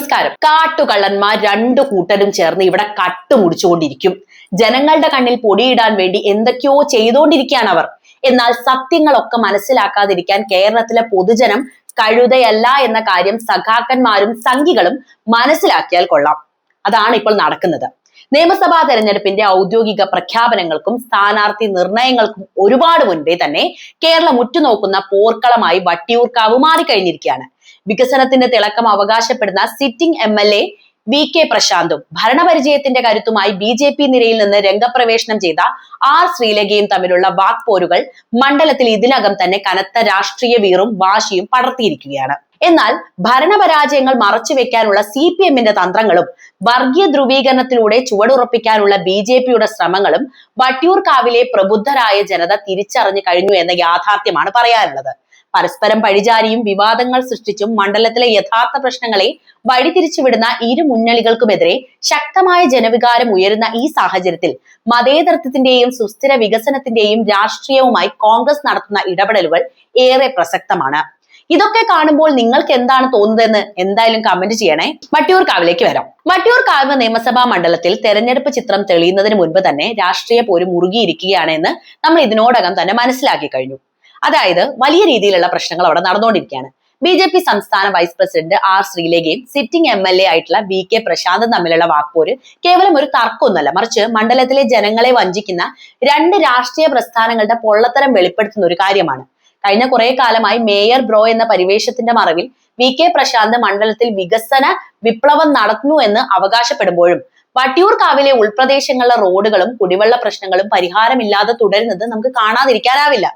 നമസ്കാരം. കാട്ടുകള്ളന്മാർ രണ്ടു കൂട്ടരും ചേർന്ന് ഇവിടെ കട്ടുമുടിച്ചുകൊണ്ടിരിക്കും ജനങ്ങളുടെ കണ്ണിൽ പൊടിയിടാൻ വേണ്ടി എന്തൊക്കെയോ ചെയ്തുകൊണ്ടിരിക്കുകയാണ് അവർ. എന്നാൽ സത്യങ്ങളൊക്കെ മനസ്സിലാക്കാതിരിക്കാൻ കേരളത്തിലെ പൊതുജനം കഴുതയല്ല എന്ന കാര്യം സഖാക്കന്മാരും സംഘികളും മനസ്സിലാക്കിയാൽ കൊള്ളാം. അതാണ് ഇപ്പോൾ നടക്കുന്നത്. നിയമസഭാ തെരഞ്ഞെടുപ്പിന്റെ ഔദ്യോഗിക പ്രഖ്യാപനങ്ങൾക്കും സ്ഥാനാർത്ഥി നിർണയങ്ങൾക്കും ഒരുപാട് മുൻപേ തന്നെ കേരളം ഉറ്റുനോക്കുന്ന പോർക്കളമായി വട്ടിയൂർക്കാവ് മാറിക്കഴിഞ്ഞിരിക്കുകയാണ്. വികസനത്തിന്റെ തിളക്കം അവകാശപ്പെടുന്ന sitting M L A V K പ്രശാന്തും ഭരണപരിചയത്തിന്റെ കരുത്തുമായി ബി ജെ പി നിരയിൽ നിന്ന് രംഗപ്രവേശനം ചെയ്ത ആർ ശ്രീലങ്കയും തമ്മിലുള്ള വാക്പോരുകൾ മണ്ഡലത്തിൽ ഇതിനകം തന്നെ കനത്ത രാഷ്ട്രീയ വീറും വാശിയും പടർത്തിയിരിക്കുകയാണ്. എന്നാൽ ഭരണപരാജയങ്ങൾ മറച്ചുവെക്കാനുള്ള സി പി എമ്മിന്റെ തന്ത്രങ്ങളും വർഗീയ ധ്രുവീകരണത്തിലൂടെ ചുവടുറപ്പിക്കാനുള്ള ബി ജെ പിയുടെ ശ്രമങ്ങളും വട്ടിയൂർക്കാവിലെ പ്രബുദ്ധരായ ജനത തിരിച്ചറിഞ്ഞു കഴിഞ്ഞു എന്ന യാഥാർത്ഥ്യമാണ് പറയാനുള്ളത്. പരസ്പരം പഴിചാരിയും വിവാദങ്ങൾ സൃഷ്ടിച്ചും മണ്ഡലത്തിലെ യഥാർത്ഥ പ്രശ്നങ്ങളെ വഴിതിരിച്ചുവിടുന്ന ഇരു മുന്നണികൾക്കുമെതിരെ ശക്തമായ ജനവികാരം ഉയരുന്ന ഈ സാഹചര്യത്തിൽ മതേതരത്വത്തിന്റെയും സുസ്ഥിര വികസനത്തിന്റെയും രാഷ്ട്രീയവുമായി കോൺഗ്രസ് നടത്തുന്ന ഇടപെടലുകൾ ഏറെ പ്രസക്തമാണ്. ഇതൊക്കെ കാണുമ്പോൾ നിങ്ങൾക്ക് എന്താണ് തോന്നുന്നതെന്ന് എന്തായാലും കമന്റ് ചെയ്യണേ. വട്ടിയൂർക്കാവിലേക്ക് വരാം. വട്ടിയൂർക്കാവ് നിയമസഭാ മണ്ഡലത്തിൽ തെരഞ്ഞെടുപ്പ് ചിത്രം തെളിയുന്നതിന് മുൻപ് തന്നെ രാഷ്ട്രീയ പോര് മുറുകിയിരിക്കുകയാണ് എന്ന് നമ്മൾ ഇതിനോടകം തന്നെ മനസ്സിലാക്കി കഴിഞ്ഞു. അതായത് വലിയ രീതിയിലുള്ള പ്രശ്നങ്ങൾ അവിടെ നടന്നുകൊണ്ടിരിക്കുകയാണ്. ബി ജെ പി സംസ്ഥാന വൈസ് പ്രസിഡന്റ് ആർ ശ്രീലേഖയും സിറ്റിംഗ് എം എൽ എ ആയിട്ടുള്ള വി കെ പ്രശാന്തും തമ്മിലുള്ള വാക്പോര് കേവലം ഒരു തർക്കമൊന്നുമല്ല. മറിച്ച് മണ്ഡലത്തിലെ ജനങ്ങളെ വഞ്ചിക്കുന്ന രണ്ട് രാഷ്ട്രീയ പ്രസ്ഥാനങ്ങളുടെ പൊള്ളത്തരം വെളിപ്പെടുത്തുന്ന ഒരു കാര്യമാണ്. കഴിഞ്ഞ കുറെ കാലമായി മേയർ ബ്രോ എന്ന പരിവേഷത്തിന്റെ മറവിൽ വി കെ പ്രശാന്ത് മണ്ഡലത്തിൽ വികസന വിപ്ലവം നടന്നു എന്ന് അവകാശപ്പെടുമ്പോഴും വട്ടിയൂർക്കാവിലെ ഉൾപ്രദേശങ്ങളിലെ റോഡുകളും കുടിവെള്ള പ്രശ്നങ്ങളും പരിഹാരമില്ലാതെ തുടരുന്നത് നമുക്ക് കാണാതിരിക്കാനാവില്ല.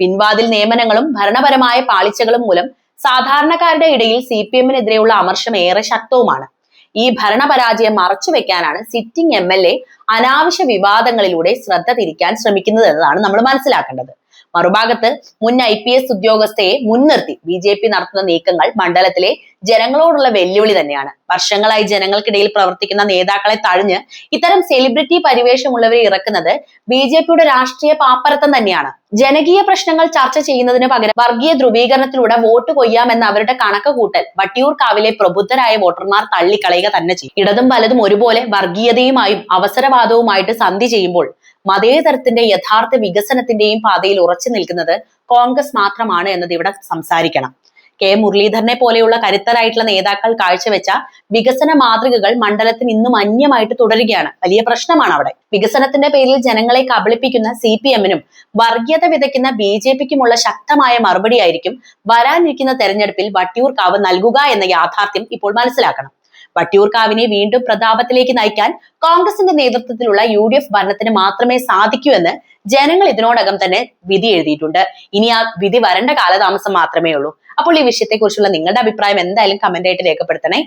പിൻവാതിൽ നിയമനങ്ങളും ഭരണപരമായ പാളിച്ചകളും മൂലം സാധാരണക്കാരുടെ ഇടയിൽ സി പി എമ്മിനെതിരെയുള്ള അമർഷം ഏറെ ശക്തവുമാണ്. ഈ ഭരണപരാജയം മറച്ചു വെക്കാനാണ് സിറ്റിംഗ് എം എൽ എ അനാവശ്യ വിവാദങ്ങളിലൂടെ ശ്രദ്ധ തിരിക്കാൻ ശ്രമിക്കുന്നത് എന്നതാണ് നമ്മൾ മനസ്സിലാക്കേണ്ടത്. മറുഭാഗത്ത് മുൻ ഐ പി എസ് ഉദ്യോഗസ്ഥയെ മുൻനിർത്തി ബി ജെ പി നടത്തുന്ന നീക്കങ്ങൾ മണ്ഡലത്തിലെ ജനങ്ങളോടുള്ള വെല്ലുവിളി തന്നെയാണ്. വർഷങ്ങളായി ജനങ്ങൾക്കിടയിൽ പ്രവർത്തിക്കുന്ന നേതാക്കളെ തഴഞ്ഞ് ഇത്തരം സെലിബ്രിറ്റി പരിവേഷമുള്ളവരെ ഇറക്കുന്നത് ബി ജെ പിയുടെ രാഷ്ട്രീയ പാപ്പരത്തം തന്നെയാണ്. ജനകീയ പ്രശ്നങ്ങൾ ചർച്ച ചെയ്യുന്നതിന് പകരം വർഗീയ ധ്രുവീകരണത്തിലൂടെ വോട്ട് കൊയ്യാമെന്ന അവരുടെ കണക്ക് കൂട്ടൽ വട്ടിയൂർക്കാവിലെ പ്രബുദ്ധരായ വോട്ടർമാർ തള്ളിക്കളയുക തന്നെ ചെയ്യും. ഇടതും വലതും ഒരുപോലെ വർഗീയതയുമായും അവസരവാദവുമായിട്ട് സന്ധി ചെയ്യുമ്പോൾ മതേതരത്തിന്റെ യഥാർത്ഥ വികസനത്തിന്റെയും പാതയിൽ ഉറച്ചു നിൽക്കുന്നത് കോൺഗ്രസ് മാത്രമാണ് എന്നത് ഇവിടെ സംസാരിക്കണം. കെ മുരളീധരനെ പോലെയുള്ള കരുത്തരായിട്ടുള്ള നേതാക്കൾ കാഴ്ചവെച്ച വികസന മാതൃകകൾ മണ്ഡലത്തിന് ഇന്നും അന്യമായിട്ട് തുടരുകയാണ്. വലിയ പ്രശ്നമാണ് അവിടെ. വികസനത്തിന്റെ പേരിൽ ജനങ്ങളെ കബളിപ്പിക്കുന്ന സി പി എമ്മിനും വർഗീയത വിതയ്ക്കുന്ന ബി ജെ പിക്കുമുള്ള ശക്തമായ മറുപടിയായിരിക്കും വരാനിരിക്കുന്ന തെരഞ്ഞെടുപ്പിൽ വട്ടിയൂർക്കാവ് നൽകുക എന്ന യാഥാർത്ഥ്യം ഇപ്പോൾ മനസ്സിലാക്കണം. വട്ടിയൂർക്കാവിനെ വീണ്ടും പ്രതാപത്തിലേക്ക് നയിക്കാൻ കോൺഗ്രസിന്റെ നേതൃത്വത്തിലുള്ള യു ഡി എഫ് ഭരണത്തിന് മാത്രമേ സാധിക്കൂ എന്ന് ജനങ്ങൾ ഇതിനോടകം തന്നെ വിധി എഴുതിയിട്ടുണ്ട്. ഇനി ആ വിധി വരേണ്ട കാലതാമസം മാത്രമേ ഉള്ളൂ. അപ്പോൾ ഈ വിഷയത്തെക്കുറിച്ചുള്ള നിങ്ങളുടെ അഭിപ്രായം എന്തായാലും കമന്റ് ആയിട്ട് രേഖപ്പെടുത്തണേ.